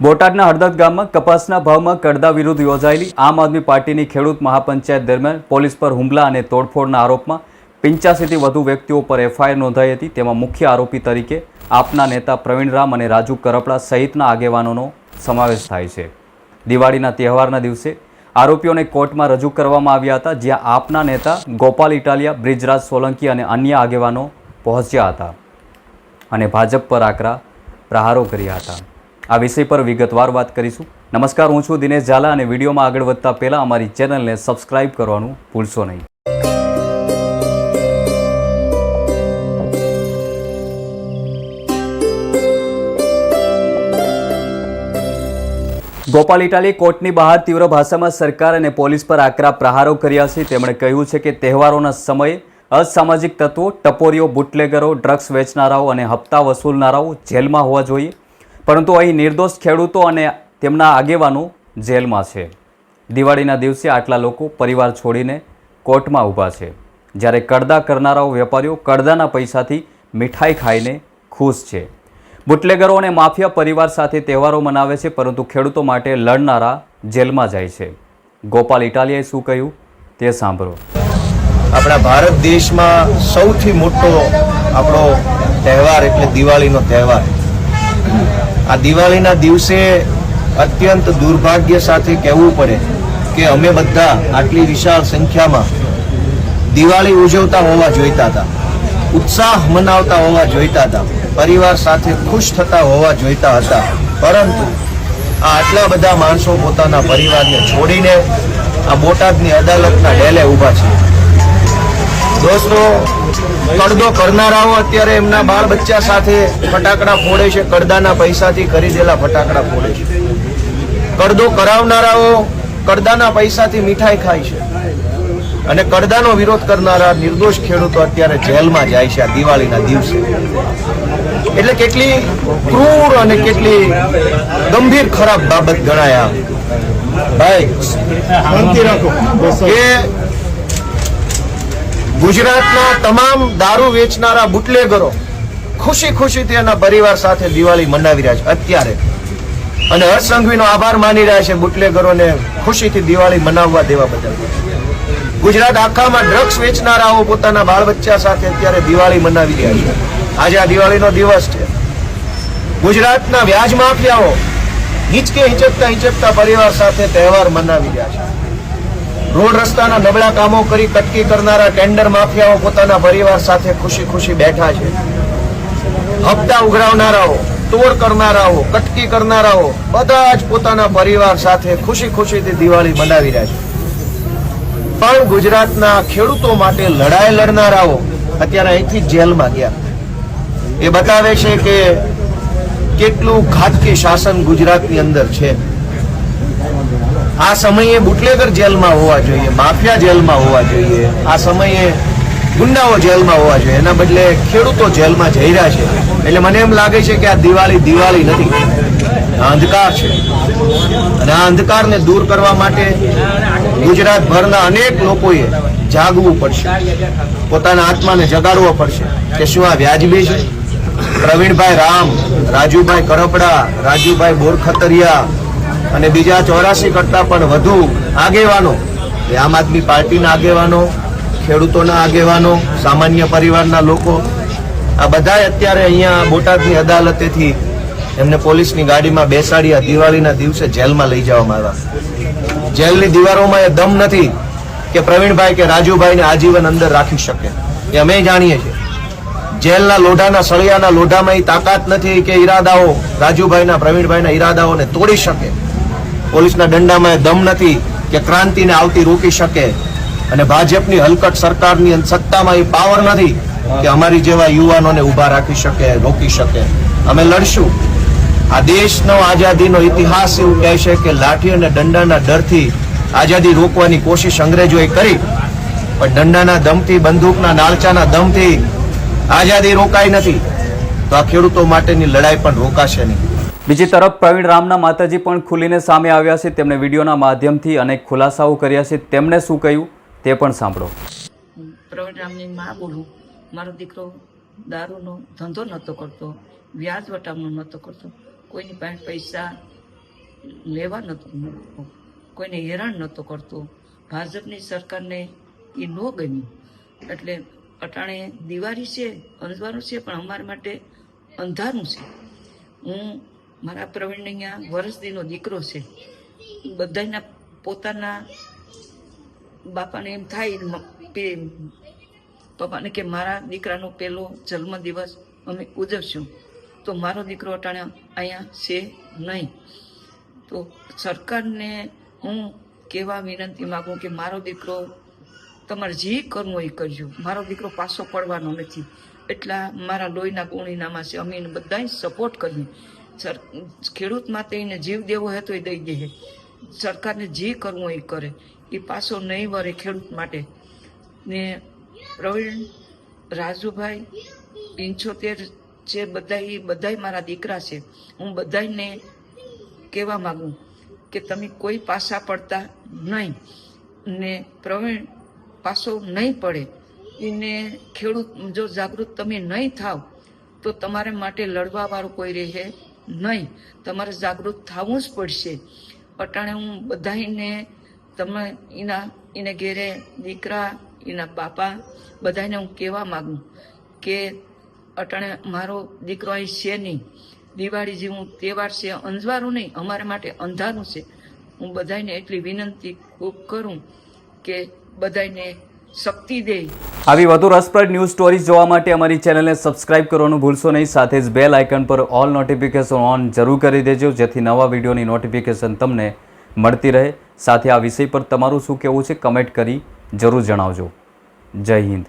બોટાદના હળદદ ગામમાં કપાસના ભાવમાં કડદા વિરુદ્ધ યોજાયેલી આમ આદમી પાર્ટીની ખેડૂત મહાપંચાયત દરમિયાન પોલીસ પર હુમલા અને તોડફોડના આરોપમાં પંચ્યાસીથી વધુ વ્યક્તિઓ પર એફઆઈઆર નોંધાઈ હતી. તેમાં મુખ્ય આરોપી તરીકે આપના નેતા પ્રવીણ રામ અને રાજુ કરપડા સહિતના આગેવાનોનો સમાવેશ થાય છે. દિવાળીના તહેવારના દિવસે આરોપીઓને કોર્ટમાં રજૂ કરવામાં આવ્યા હતા, જ્યાં આપના નેતા ગોપાલ ઇટાલિયા, બ્રિજરાજ સોલંકી અને અન્ય આગેવાનો પહોંચ્યા હતા અને ભાજપ પર આકરા પ્રહારો કર્યા હતા. આ વિષય પર વિગતવાર વાત કરીશું. નમસ્કાર, હું છું દિનેશ ઝાલા અને વિડીયોમાં આગળ વધતા પહેલાં અમારી ચેનલને સબસ્ક્રાઇબ કરવાનું ભૂલશો નહીં. ગોપાલ ઇટાલીએ કોર્ટની બહાર તીવ્ર ભાષામાં સરકાર અને પોલીસ પર આકરા પ્રહારો કર્યા છે. તેમણે કહ્યું છે કે તહેવારોના સમયે અસામાજિક તત્વો, ટપોરીઓ, બુટલેગરો, ડ્રગ્સ વેચનારાઓ અને હપ્તા વસૂલનારાઓ જેલમાં હોવા જોઈએ. પરંતુ અહીં નિર્દોષ ખેડૂતો અને તેમના આગેવાનો જેલમાં છે. દિવાળીના દિવસે આટલા લોકો પરિવાર છોડીને કોર્ટમાં ઊભા છે. જ્યારે કડદા કરનારાઓ વેપારીઓ કડદાના પૈસાથી મીઠાઈ ખાઈને ખુશ છે. બુટલેગરો અને માફિયા પરિવાર સાથે તહેવારો મનાવે છે, પરંતુ ખેડૂતો માટે લડનારા જેલમાં જાય છે. ગોપાલ ઇટાલિયાએ શું કહ્યું તે સાંભળો. આપણા ભારત દેશમાં સૌથી મોટો આપણો તહેવાર એટલે દિવાળીનો તહેવાર. આ દિવાળીના દિવસે અત્યંત દુર્ભાગ્ય સાથે કહેવું પડે કે અમે બધા આટલી વિશાળ સંખ્યામાં દિવાળી ઉજવતા હોવા જોઈતા હતા, ઉત્સાહ મનાવતા હોવા જોઈતા હતા, પરિવાર સાથે ખુશ થતા હોવા જોઈતા હતા. પરંતુ આ આટલા બધા માણસો પોતાના પરિવારને છોડીને આ બોટાદની અદાલતના ડેલે ઊભા છે. દોસ્તો કડદો કરનારાઓ અત્યારે એમના બાળ બચ્ચા સાથે ફટાકડા ફોડે છે કડદાના પૈસાથી ખરીદેલા ફટાકડા ફોડે છે. કડદો કરાવનારાઓ કડદાના પૈસાથી મીઠાઈ ખાય છે. અને કડદાનો વિરોધ કરનારા નિર્દોષ ખેડૂતો અત્યારે જેલમાં જાય છે આ દિવાળીના દિવસે. એટલે કેટલી ક્રૂર અને કેટલી ગંભીર ખરાબ બાબત ગણાય ભાઈ કે ગુજરાતના તમામ દારૂ વેચનારા બુટલેગરો ખુશી ખુશીથી એના પરિવાર સાથે દિવાળી મનાવી રહ્યા છે. અત્યારે અને હર્ષ સંઘવીનો આભાર માની રહ્યા છે બુટલેગરોને ખુશીથી દિવાળી મનાવવા દેવા બદલ. ગુજરાત આખામાં ડ્રગ્સ વેચનારાઓ પોતાના બાળ બચ્ચા સાથે અત્યારે દિવાળી મનાવી રહ્યા છે. આજે આ દિવાળીનો દિવસ છે. ગુજરાતના વ્યાજ માફિયાઓ હિંચકે હિંચકતા હિંચકતા પરિવાર સાથે તહેવાર મનાવી રહ્યા છે. રોડ રસ્તાના નબળા કામો કરી કટકી કરનારા ટેન્ડર માફિયાઓ પોતાના પરિવાર સાથે ખુશી ખુશી બેઠા છે. હપ્તા ઉઘરાવનારાઓ, તોડ કરનારાઓ, કટકી કરનારાઓ બધા જ પોતાના પરિવાર સાથે ખુશી ખુશીથી દિવાળી મનાવી રહ્યા છે. પણ ગુજરાતના ખેડૂતો માટે લડાઈ લડનારાઓ અત્યારે અહીંથી જેલમાં ગયા. એ બતાવે છે કે કેટલું ઘાતકી શાસન ગુજરાતની અંદર છે. આ સમયે બુટલેગર જેલમાં હોવા જોઈએ, માફિયા જેલમાં હોવા જોઈએ, આ સમયે ગુંડાઓ જેલમાં હોવા જોઈએ. એના બદલે ખેડૂતો જેલમાં જઈ રહ્યા છે. એટલે મને એમ લાગે છે કે આ દિવાળી દિવાળી નથી. આ અંધકાર છે. અને આ અંધકારને દૂર કરવા માટે ગુજરાતભરના અનેક લોકોએ જાગવું પડશે. પોતાના આત્માને જગાડવો પડશે. કે શું આ વ્યાજબી છે પ્રવીણભાઈ રામ, રાજુભાઈ કરપડા, રાજુભાઈ બોરખતરિયા અને બીજા ચોરાસી કરતા પણ વધુ આગેવાનો આમ આદમી પાર્ટીના આગેવાનો, ખેડૂતોના આગેવાનો, સામાન્ય પરિવારના લોકો, આ બધા અત્યારે અહીંયા બોટાદની અદાલતેથી એમને પોલીસની ગાડીમાં બેસાડી દિવાળીના દિવસે જેલમાં લઈ જવામાં આવ્યા. જેલની દીવારોમાં એ દમ નથી કે પ્રવીણભાઈ કે રાજુભાઈને આજીવન અંદર રાખી શકે. એ અમે જાણીએ છીએ. જેલના લોઢાના સળિયાના લોઢામાં એ તાકાત નથી કે ઈરાદાઓ, રાજુભાઈના, પ્રવીણભાઈના ઈરાદાઓને તોડી શકે. પોલીસના દંડામાં એ દમ નથી કે ક્રાંતિને આવતી રોકી શકે. અને ભાજપની હલકટ સરકારની સત્તામાં એ પાવર નથી કે અમારી જેવા યુવાનોને ઊભા રાખી શકે, રોકી શકે. અમે લડશું. આ દેશનો આઝાદીનો ઇતિહાસ એવું કહે છે કે લાઠી અને દંડાના ડરથી આઝાદી રોકવાની કોશિશ અંગ્રેજોએ કરી. પણ દંડાના દમથી, બંદૂકના નાળચાના દમથી આઝાદી રોકાઈ નથી. તો આ ખેડૂતો માટેની લડાઈ પણ રોકાશે નહીં. બીજી તરફ પ્રવીણ રામના માતાજી પણ ખુલીને સામે આવ્યા છે. તેમણે વિડીયોના માધ્યમથી અનેક ખુલાસાઓ કર્યા છે. તેમણે શું કહ્યું તે પણ સાંભળો. પ્રવીણ રામની માં બોલું. મારો દીકરો દારૂનો ધંધો નહોતો કરતો. વ્યાજ વટામણો નહોતો કરતો. કોઈની પાસે પૈસા લેવા નહોતો કોઈને હેરાન નહોતો કરતો. ભાજપની સરકારને એ ન ગમ્યું. એટલે અટાણે દિવાળી છે અંધવારું છે, પણ અમારા માટે અંધારું છે. હું, મારા પ્રવીણ અહીંયા વરસદીનો દીકરો છે. બધાના પોતાના બાપાને એમ થાય પપ્પાને કે મારા દીકરાનો પહેલો જન્મદિવસ અમે ઉજવશું. તો મારો દીકરો અટાણે અહીંયા છે નહીં. તો સરકારને હું કેવા વિનંતી માગું કે મારો દીકરો તમારે જે કરવું એ કરજો. મારો દીકરો પાછો પડવાનો નથી. એટલા મારા લોહીના ગુણીનામાં છે. અમે એને બધાય સપોર્ટ કરીએ. સર, ખેડૂત માટે એને જીવ દેવો હોય તો એ દઈ દે સરકારને જે કરવું એ કરે. એ પાછો નહીં વરે ખેડૂત માટે. ને પ્રવીણ, રાજુભાઈ, પંચોતેર છે બધા એ બધાય મારા દીકરા છે. હું બધાયને કહેવા માગું કે તમે કોઈ પાસા પડતા નહીં. ને પ્રવીણ પાસો નહીં પડે. એને ખેડૂત, જો જાગૃત તમે નહીં થાવ, તો તમારે માટે લડવા વાળું કોઈ રહે નહીં. તમારે જાગૃત થવું જ પડશે. અટાણે હું બધાને તમે એના, એને ઘેરે દીકરા, એના બાપા બધાને હું કહેવા માગું કે અટાણે મારો દીકરો અહીં છે નહીં. દિવાળી જેવું તહેવાર છે અંજવારું નહીં, અમારા માટે અંધારું છે. હું બધાને એટલી વિનંતી ખૂબ કરું કે બધાને શક્તિ દે. આવી વધુ રસપ્રદ ન્યૂઝ સ્ટોરીઝ જોવા માટે અમારી ચેનલને સબસ્ક્રાઇબ કરવાનું ભૂલશો નહીં. સાથે જ બેલ આઇકન પર ઓલ નોટિફિકેશન ઓન જરૂર કરી દેજો, જેથી નવા વિડીયોની નોટિફિકેશન તમને મળતી રહે. સાથે આ વિષય પર તમારું શું કહેવું છે કમેન્ટ કરી જરૂર જણાવજો. જય હિન્દ.